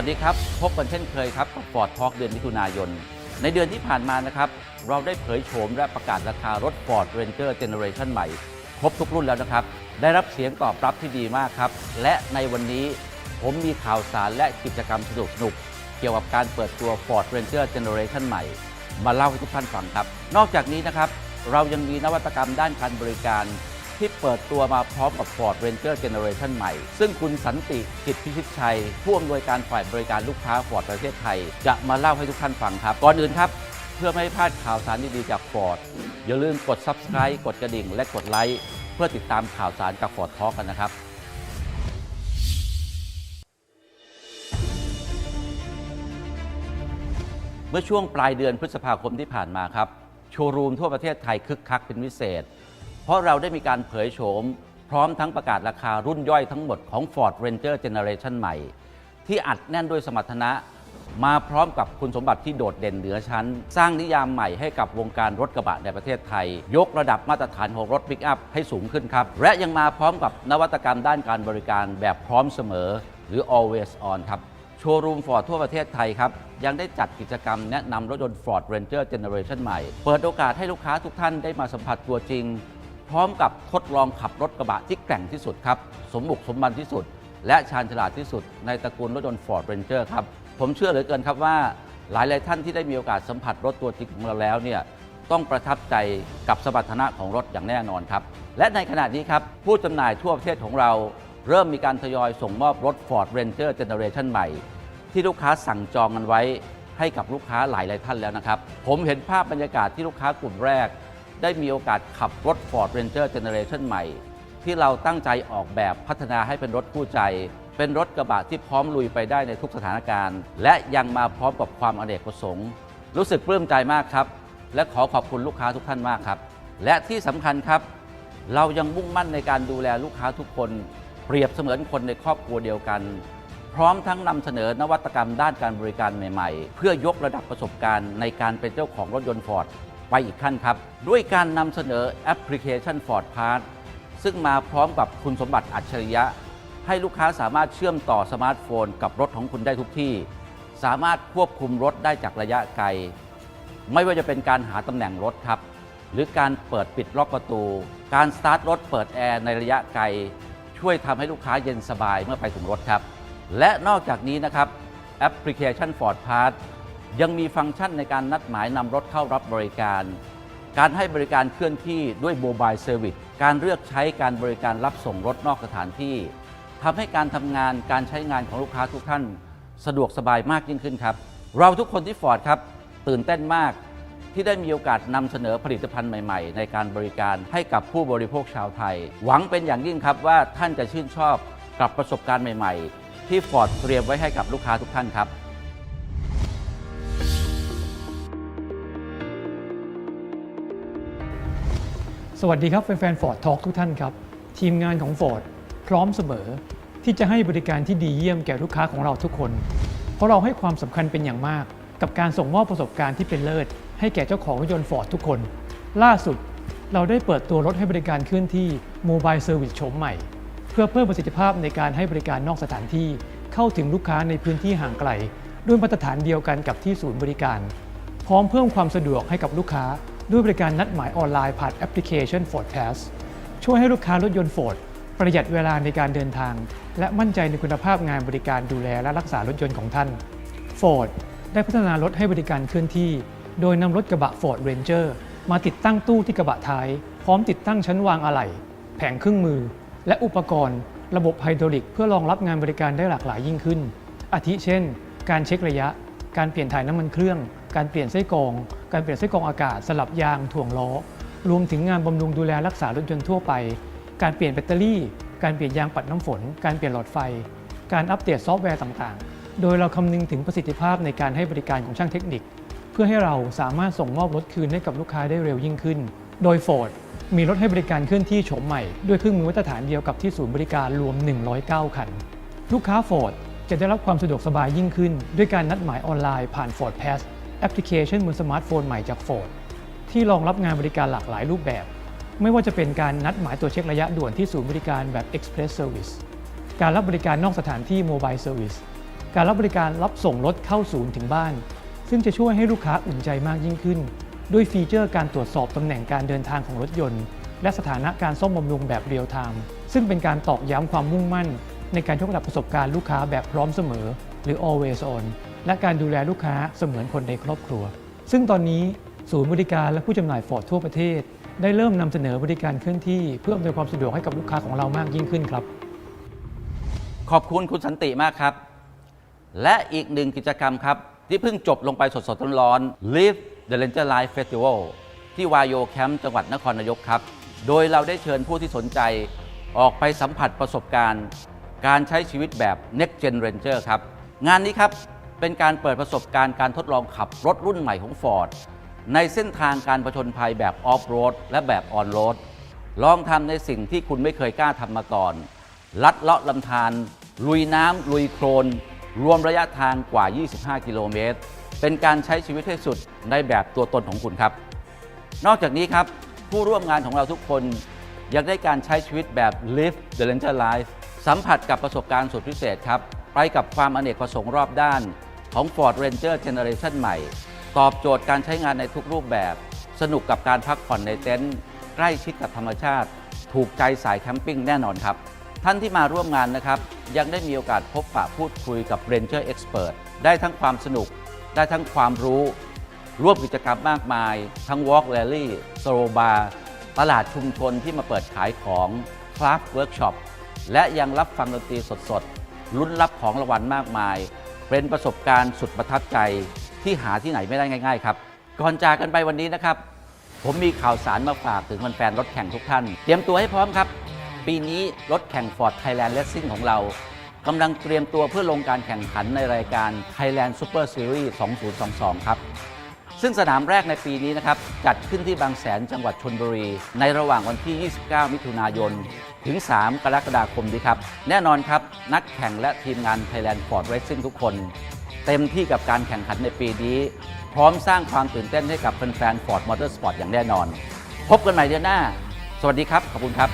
วัสดีครับ พบกันเช่นเคยครับกับ Ford Talk เดือนมิถุนายน ในเดือนที่ผ่านมานะครับ เราได้เผยโฉมและประกาศราคารถ Ford Ranger Generation ใหม่ ครบทุกรุ่นแล้วนะครับ ได้รับเสียงตอบรับที่ดีมากครับ และในวันนี้ผมมีข่าวสารและกิจกรรมสนุกๆเกี่ยวกับการเปิดตัว Ford Ranger Generation ใหม่ มาเล่าให้ทุกท่านฟังครับ นอกจากนี้นะครับเรายังมีนวัตกรรมด้านการบริการ ที่เปิดตัวมาพร้อมกับ Ford Ranger Generation ใหม่ ซึ่งคุณสันติกิจพิชิตชัย ผู้อำนวยการฝ่ายบริการลูกค้า Ford ประเทศไทย จะมาเล่าให้ทุกท่านฟังครับ ก่อนอื่นครับ เพื่อไม่ให้พลาดข่าวสารดีๆจาก Ford อย่าลืมกด Subscribe กดกระดิ่ง และกดไลค์เพื่อติดตามข่าวสารจาก Ford Talk กันนะครับเมื่อช่วงปลายเดือนพฤษภาคมที่ผ่านมาครับ โชว์รูมทั่วประเทศไทยคึกคักเป็นพิเศษ เพราะเราได้มีการเผยโฉม พร้อมทั้งประกาศราคารุ่นย่อยทั้งหมดของ Ford Ranger Generation ใหม่ ที่อัดแน่นด้วยสมรรถนะ มาพร้อมกับคุณสมบัติที่โดดเด่นเหนือชั้น สร้างนิยามใหม่ให้กับวงการรถกระบะในประเทศไทย ยกระดับมาตรฐานของรถปิกอัพให้สูงขึ้นครับ และยังมาพร้อมกับนวัตกรรมด้านการบริการแบบพร้อมเสมอ หรือ always on ครับโชว์รูม Ford ทั่วประเทศไทยครับ ยังได้จัดกิจกรรมแนะนำรถยนต์ Ford Ranger Generation ใหม่ เปิดโอกาสให้ลูกค้าทุกท่านได้มาสัมผัสตัวจริง พร้อมกับทดลองขับรถกระบะที่แกร่งที่สุดครับ สมบุกสมบันที่สุด และชาญฉลาดที่สุด ในตระกูลรถยนต์ Ford Ranger ครับ ผมเชื่อเหลือเกินครับว่าหลายหลายท่านที่ได้มีโอกาสสัมผัสรถตัวจริงของเราแล้วเนี่ยต้องประทับใจกับสมรรถนะของรถอย่างแน่นอนครับ และในขณะนี้ครับ ผู้จำหน่ายทั่วประเทศของเรา เริ่มมีการทยอยส่งมอบรถ Ford Ranger Generation ใหม่ ที่ลูกค้าสั่งจองกันไว้ให้กับลูกค้าหลายหลายท่านแล้วนะครับ ผมเห็นภาพบรรยากาศที่ลูกค้ากลุ่มแรก ได้มีโอกาสขับรถ Ford Ranger Generation ใหม่ ที่เราตั้งใจออกแบบพัฒนาให้เป็นรถคู่ใจ เป็นรถกระบะที่พร้อมลุยไปได้ในทุกสถานการณ์ และยังมาพร้อมกับความอเนกประสงค์ รู้สึกปลื้มใจมากครับ และขอขอบคุณลูกค้าทุกท่านมากครับ และที่สำคัญครับ เรายังมุ่งมั่นในการดูแลลูกค้าทุกคน เปรียบเสมือนคนในครอบครัวเดียวกัน พร้อมทั้งนำเสนอนวัตกรรมด้านการบริการใหม่ ๆ เพื่อยกระดับประสบการณ์ในการเป็นเจ้าของรถยนต์ Ford ไปอีกขั้นครับ ด้วยการนำเสนอแอปพลิเคชัน Ford Pass ซึ่งมาพร้อมกับคุณสมบัติอัจฉริยะ ให้ลูกค้าสามารถเชื่อมต่อสมาร์ทโฟน กับรถของคุณได้ทุกที่ สามารถควบคุมรถได้จากระยะไกล ไม่ว่าจะเป็นการหาตำแหน่งรถครับ หรือการเปิดปิดล็อกประตู การสตาร์ทรถเปิดแอร์ในระยะไกล ช่วยทำให้ลูกค้าเย็นสบายเมื่อไปถึงรถครับ และนอกจากนี้นะครับแอปพลิเคชัน Ford Pass ยังมีฟังก์ชันในการนัดหมายนำรถเข้ารับบริการ การให้บริการเคลื่อนที่ด้วยโมบายเซอร์วิสการเลือกใช้การบริการรับส่งรถนอกสถานที่ทำให้การทำงานการใช้งานของลูกค้าทุกท่าน สะดวกสบายมากยิ่งขึ้นครับ เราทุกคนที่ฟอร์ดครับตื่นเต้นมากที่ได้มีโอกาสนำเสนอผลิตภัณฑ์ใหม่ ๆ ในการบริการให้กับผู้บริโภคชาวไทย หวังเป็นอย่างยิ่งครับว่าท่านจะชื่นชอบกับประสบการณ์ใหม่ ๆ ที่ฟอร์ดเตรียมไว้ให้กับลูกค้าทุกท่านครับ สวัสดีครับแฟนๆ Ford Talk ทุกท่านครับ ทีมงานของ Ford พร้อมเสมอ ที่จะให้บริการที่ดีเยี่ยมแก่ลูกค้าของเราทุกคน เพราะเราให้ความสำคัญเป็นอย่างมาก กับการส่งมอบประสบการณ์ที่เป็นเลิศ ให้แก่เจ้าของรถยนต์ Ford ทุกคน ล่าสุดเราได้เปิดตัวรถให้บริการเคลื่อนที่ Mobile Service โฉมใหม่ เพื่อเพิ่มประสิทธิภาพในการให้บริการนอกสถานที่ เข้าถึงลูกค้าในพื้นที่ห่างไกล ด้วยมาตรฐานเดียวกันกับที่ศูนย์บริการ พร้อมเพิ่มความสะดวกให้กับลูกค้า ด้วยบริการนัดหมายออนไลน์ผ่านแอปพลิเคชัน Ford Pass ช่วยให้ลูกค้ารถยนต์ Ford ประหยัดเวลาในการเดินทาง และมั่นใจในคุณภาพงานบริการดูแลและรักษารถยนต์ของท่าน Ford ได้พัฒนารถให้บริการเคลื่อนที่ โดยนำรถกระบะ Ford Ranger มาติดตั้งตู้ที่กระบะท้าย พร้อมติดตั้งชั้นวางอะไหล่ แผงเครื่องมือ และอุปกรณ์ ระบบไฮดรอลิก เพื่อรองรับงานบริการได้หลากหลายยิ่งขึ้น อาทิเช่น การเช็คระยะ การเปลี่ยนถ่ายน้ำมันเครื่อง การเปลี่ยนไส้กรองการเปลี่ยนไส้กรองอากาศสลับยางถ่วงล้อ รวมถึงงานบำรุงดูแลรักษารถยนต์ทั่วไป การเปลี่ยนแบตเตอรี่ การเปลี่ยนยางปัดน้ำฝน การเปลี่ยนหลอดไฟ การอัปเดตซอฟต์แวร์ต่างๆ โดยเราคำนึงถึงประสิทธิภาพในการให้บริการของช่างเทคนิค เพื่อให้เราสามารถส่งมอบรถคืนให้กับลูกค้าได้เร็วยิ่งขึ้น โดย Ford มีรถให้บริการเคลื่อนที่โฉมใหม่ด้วยเครื่องมือมาตรฐานเดียวกับที่ศูนย์บริการรวม 109 คัน ลูกค้า Ford จะได้รับความสะดวกสบายยิ่งขึ้น ด้วยการนัดหมายออนไลน์ผ่าน Ford Pass แอปพลิเคชันบนสมาร์ทโฟนใหม่จาก Ford ที่รองรับงานบริการหลากหลายรูปแบบ ไม่ว่าจะเป็นการนัดหมายตัวเช็คระยะด่วนที่ศูนย์บริการแบบ Express Service การรับบริการนอกสถานที่ Mobile Service การรับบริการรับส่งรถเข้าศูนย์ถึงบ้าน ซึ่งจะช่วยให้ลูกค้าอุ่นใจมากยิ่งขึ้น ด้วยฟีเจอร์การตรวจสอบตำแหน่งการเดินทางของรถยนต์ และสถานะการซ่อมบำรุงแบบเรียลไทม์ซึ่งเป็นการตอกย้ำความมุ่งมั่น ในการยกระดับประสบการณ์ลูกค้าแบบพร้อมเสมอ หรือ always on และการดูแลลูกค้าเสมือนคนในครอบครัว ซึ่งตอนนี้ศูนย์บริการและผู้จำหน่ายฟอร์ดทั่วประเทศ ได้เริ่มนำเสนอบริการเคลื่อนที่เพื่ออำนวยความสะดวกให้กับลูกค้าของเรามากยิ่งขึ้นครับ ขอบคุณคุณสันติมากครับ และอีกหนึ่งกิจกรรมครับ ที่เพิ่งจบลงไปสดๆร้อนๆ Live the Ranger Life Festival ที่วายโยแคมป์จังหวัดนครนายกครับ โดยเราได้เชิญผู้ที่สนใจออกไปสัมผัสประสบการณ์ การใช้ชีวิตแบบ Next Gen Ranger ครับ งานนี้ครับ เป็นการเปิดประสบการณ์การทดลองขับรถรุ่นใหม่ของ Ford ในเส้นทางการผจญภัยแบบออฟโรดและแบบออนโรดลองทำในสิ่งที่คุณไม่เคยกล้าทำมาก่อน ลัดเลาะลำธารลุยน้ำลุยโคลน รวมระยะทางกว่า 25 กิโลเมตร เป็นการใช้ชีวิตให้สุดในแบบตัวตนของคุณครับ นอกจากนี้ครับ ผู้ร่วมงานของเราทุกคนยังได้การใช้ชีวิตแบบ live the ranger life สัมผัสกับประสบการณ์สุดพิเศษครับ ไปกับความอเนกประสงค์รอบด้าน ของ Ford Ranger Generation ใหม่ ตอบโจทย์การใช้งานในทุกรูปแบบ สนุกกับการพักผ่อนในเต็นท์ใกล้ชิดกับธรรมชาติ ถูกใจสายแคมปิ้งแน่นอนครับ ท่านที่มาร่วมงานนะครับ ยังได้มีโอกาสพบปะพูดคุยกับ Ranger Expert ได้ทั้งความสนุก ได้ทั้งความรู้ ร่วมกิจกรรมมากมาย ทั้ง Walk Rally s l o Bar ตลาดชุมชนที่มาเปิดขายของ Craft Workshop และยังรับฟังดนตรีสดๆลุ้นรับของรางวัลมากมาย เป็นประสบการณ์สุดประทับใจที่หาที่ไหนไม่ได้ง่าย ๆ ครับ ก่อนจากกันไปวันนี้นะครับ ผมมีข่าวสารมาฝากถึงแฟนๆรถแข่งทุกท่าน เตรียมตัวให้พร้อมครับ ปีนี้รถแข่ง Ford Thailand Racing ของเรากำลังเตรียมตัวเพื่อลงการแข่งขันในรายการ Thailand Super Series 2022 ครับ ซึ่งสนามแรกในปีนี้นะครับ จัดขึ้นที่บางแสนจังหวัดชนบุรี ในระหว่างวันที่ 29 มิถุนายน ถึง 3 กรกฎาคมนี้ครับ แน่นอนครับ นักแข่งและทีมงาน Thailand Ford Racing ทุกคน เต็มที่กับการแข่งขันในปีนี้ พร้อมสร้างความตื่นเต้นให้กับแฟนๆ Ford Motorsport อย่างแน่นอน พบกันใหม่เดือนหน้า สวัสดีครับ ขอบคุณครับ